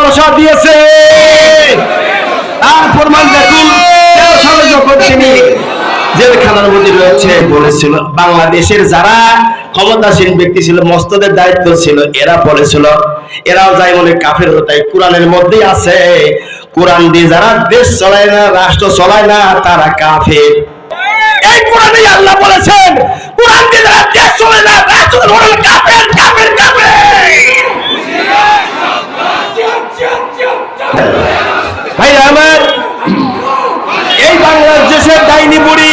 ভালোবাসা দিয়েছে। তার প্রমাণ দেখুন জেলখানার মধ্যে রয়েছে বলেছিল। বাংলাদেশের যারা ক্ষমতাসীন ব্যক্তি ছিল, মস্তদের দায়িত্ব ছিল, এরা এরাও যাই মনে কাফের, তাই কোরআনের মধ্যেই আছে। কোরআন দিয়ে যারা দেশ চলায় না, রাষ্ট্র চলায় না, তারা কাফের। এই আল্লাহ বলেছেন, কোরআন দিয়ে যারা দেশ চলে না, রাষ্ট্র কাফের কাফের কাফের ভাই আমার এই বাংলাদেশের ডাইনি বুড়ি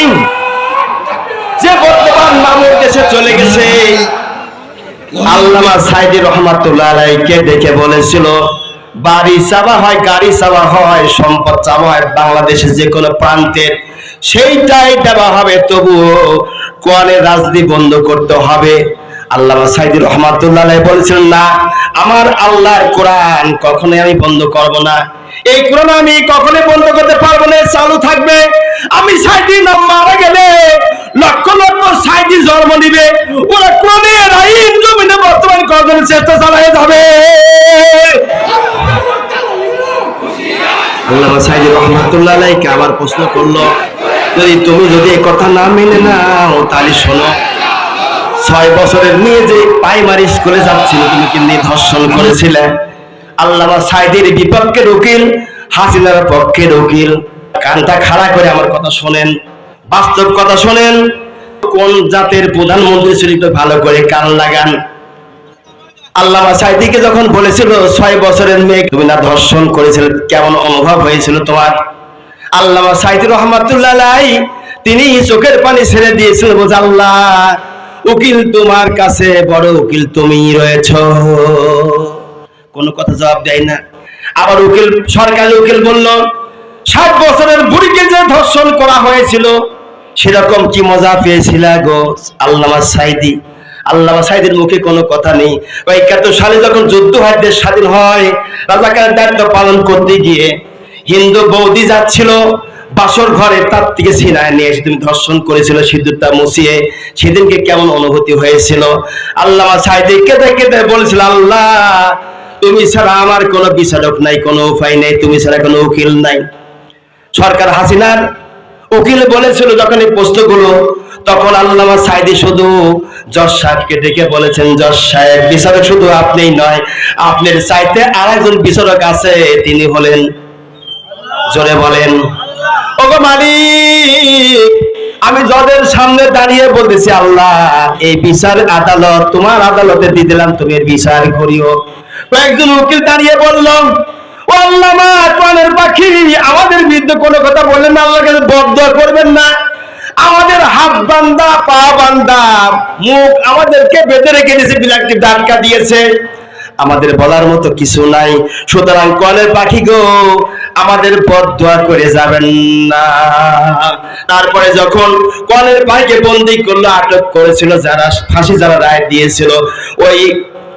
যে বর্তমান মামুর দেশে চলে গেছে আল্লামা সাইদি রহমাতুল্লাহ আলাইকে দেখে বলেছিল, বাড়ি চাওয়া হয়, গাড়ি চাওয়া হয়, সম্পদ চাওয়া হয় বাংলাদেশের যে কোনো প্রান্তের, সেইটাই দেওয়া হবে, তবুও কোয়ালে রাজনীতি বন্ধ করতে হবে। আল্লামা সাইদি রহমাতুল্লাহ বলেছিলেন, না, আমার আল্লাহর কোরআন কখনোই আমি বন্ধ করব না। এই কোরআন আমি কখনোই বন্ধ করতে পারব না, চালু থাকবে। আমি সাইদি নাম মারা গেলে লক্ষ লক্ষ সাইদি জন্ম নিবে। ওরা কোরআনের আইন জমিনে বর্তমান করার চেষ্টা চালিয়ে যাবে? আল্লামা সাইদি রহমাতুল্লাহ আলাইকে আবার প্রশ্ন করল, যদি তুমি যদি এই কথা না মেনে নাও, তাহলে শোনো, ছয় বছরের মেয়ে যে প্রাইমারি স্কুলে যাচ্ছিল, তুমি কিন্তু ধর্ষণ করেছিলে। আল্লামা সাইদির বিপক্ষের উকিল হাসিনার পক্ষের উকিল কানটা খাড়া করে আমার কথা শোনেন, বাস্তব কথা শোনেন, কোন জাতের প্রধানমন্ত্রী ছিল একটু ভালো করে কান লাগান। আল্লামা সাইদিকে যখন বলেছিল, ছয় বছরের মেয়ে তুমি না ধর্ষণ করেছিলে, কেমন অনুভব হয়েছিল তোমার? আল্লামা সাইদি রহমাতুল্লাহ তিনি চোখের পানি ছেড়ে দিয়েছিলেন বোঝ উকিল তোমার কাছে বড় উকিল তুমি রয়েছ। কোনো কথা জবাব দেয় না। আবার উকিল, সরকারি উকিল বলল, ষাট বছরের বুড়িকে যে ধর্ষণ করা হয়েছিল, সেরকম কি মজা পেয়েছিল গো আল্লামা সাইদি? আল্লামা সাইদের মুখে কোনো কথা নেই। একাত্তর সালে যখন যুদ্ধ হয় দেশ স্বাধীন হয়, রাজাকারের দায়িত্ব পালন করতে গিয়ে হিন্দু বৌদি যাচ্ছিল বাসর ঘরে, তার থেকে সিনায় নিয়ে এসে তুমি ধর্ষণ করেছিল সিঁদুরটা মুছিয়ে। সেদিনকে কেমন অনুভূতি হয়েছিল? আল্লামা সাইদি কেঁদে কেঁদে বলেছিল, আল্লাহ তুমি ছাড়া আমার কোনো বিচারক নাই, কোনো উপায় নেই, তুমি ছাড়া কোনো উকিল নাই। সরকার হাসিনার উকিল বলেছিল যখন এই প্রশ্নগুলো, তখন আল্লামা সাইদি শুধু জজ সাহেবকে ডেকে বলেছেন, জজ সাহেব, বিচারক শুধু আপনিই নয়, আপনার চাইতে আর একজন বিচারক আছে, তিনি হলেন জোরে বলেন। ওগো মালিক, আমি জজের সামনে দাঁড়িয়ে বলতেছি, আল্লাহ, এই বিচার আদালত, তোমার আদালতে দিয়ে দিলাম, তুমি বিচার করিও। কয়েকজন উকিল দাঁড়িয়ে বলল আমাদের বিরুদ্ধে কোনো কথা বললেন না করবেন না। আমাদের হাত বান্দা, পা বান্দা, মুখ আমাদেরকে বেঁধে রেখে দিয়েছে দিয়েছে। আমাদের বলার মতো কিছু নাই। সুতরাং কলের পাখি গো, আমাদের বদয়া করে যাবেন না। তারপরে যখন কলের পাখিকে বন্দি করল, আটক করেছিল যারা ফাঁসি যারা রায় দিয়েছিল, ওই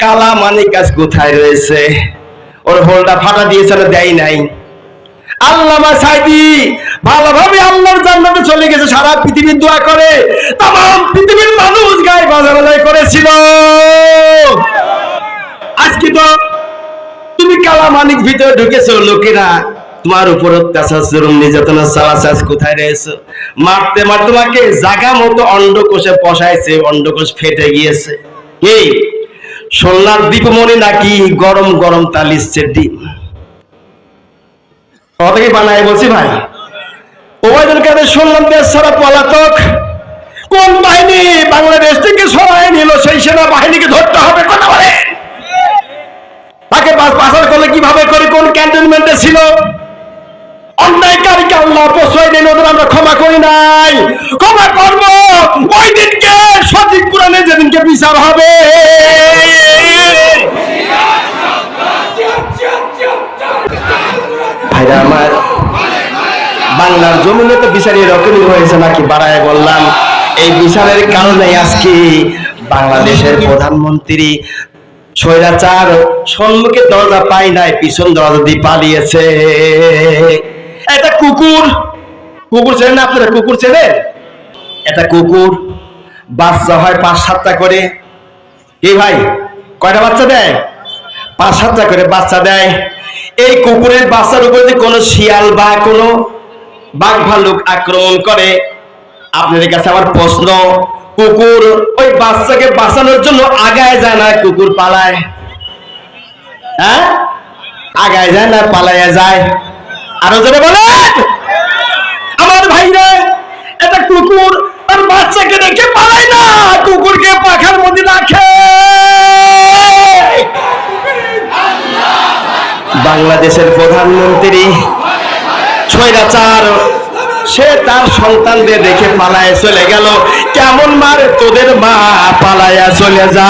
কালা মানিক গাছ কোথায় রয়েছে? ওর হোলটা ফাটা দিয়েছে না দেয় নাই। আল্লামা সাইদি ভালোভাবে আল্লাহর জান্নাতে চলে গেছে, সারা পৃথিবীর দোয়া করে। তাম পৃথিবীর মানুষ গায়ে বাজার করেছিল। আজকে তো তুমি কালা মানিক ভিতরে ঢুকেছো, লোকেরা। তোমার উপর অত্যাচার, জুলুম, নির্যাতনা চালাচাস কোথায় রয়েছে? মারতে মার তোমাকে জাগা মতো অন্ডকোষে পশাইছে, অন্ডকোষ ফেটে গিয়েছে। এই সোনার দীপমণি নাকি গরম গরম তালিশছে ডিম? কতকে বানায় বলছি ভাই। ওবায়দুল কাদের শুনলাম দেশ ছাড়া পলাতক। কোন বাহিনী বাংলাদেশ থেকে সরাই নিল? সেই সেনা বাহিনীকে ধরতে হবে কথা বলে। তাকে পাচার করলে কীভাবে করে? কোন ক্যান্টনমেন্টে ছিল? অন্যায়কারীকে আল্লাহ প্রশ্রয় দেন ওদের আমরা ক্ষমা করি নাই। ক্ষমা করব। ওই দিনকে সঠিক কোরআনে যেদিনকে বিচার হবে। ভাইরা আমার, বাংলার জমিনে তো বিচার এরকমই হয়েছে নাকি বাড়ায় বললাম। এই বিচারের কারণে আজকে বাংলাদেশের প্রধানমন্ত্রী স্বৈরাচার সম্মুখে দরজা পাই নাই, পিছন দরজা দিয়ে পালিয়েছে। এটা কুকুর। কুকুর চেনেন না আপনারা? কুকুর চেনেন এটা কুকুর। বাচ্চা হয় পাঁচ সাতটা করে। এই ভাই, কয়টা বাচ্চা দেয়? পাঁচ সাতটা করে বাচ্চা দেয়। এই কুকুরের বাচ্চার উপর যদি কোনো শিয়াল বা কোনো বাঘ ভাল্লুক আক্রমণ করে, আপনাদের কাছে আমার প্রশ্ন, কুকুর ওই বাচ্চাকে বাঁচানোর জন্য আগায় যায় না, কুকুর পালায়? হ্যাঁ? আগায় যায় না পালাইয়া যায়। আরও জোরে বলেন। আমার ভাইরা এটা কুকুর আর বাচ্চাকে রেখে পালায় না। কুকুরকে পাখার মধ্যে রাখে বাংলাদেশের প্রধানমন্ত্রী স্বৈরাচার, সে তার সন্তানদের দেখে পালায় চলে গেল। কেমন মার তোদের মা পালায়া চলে যা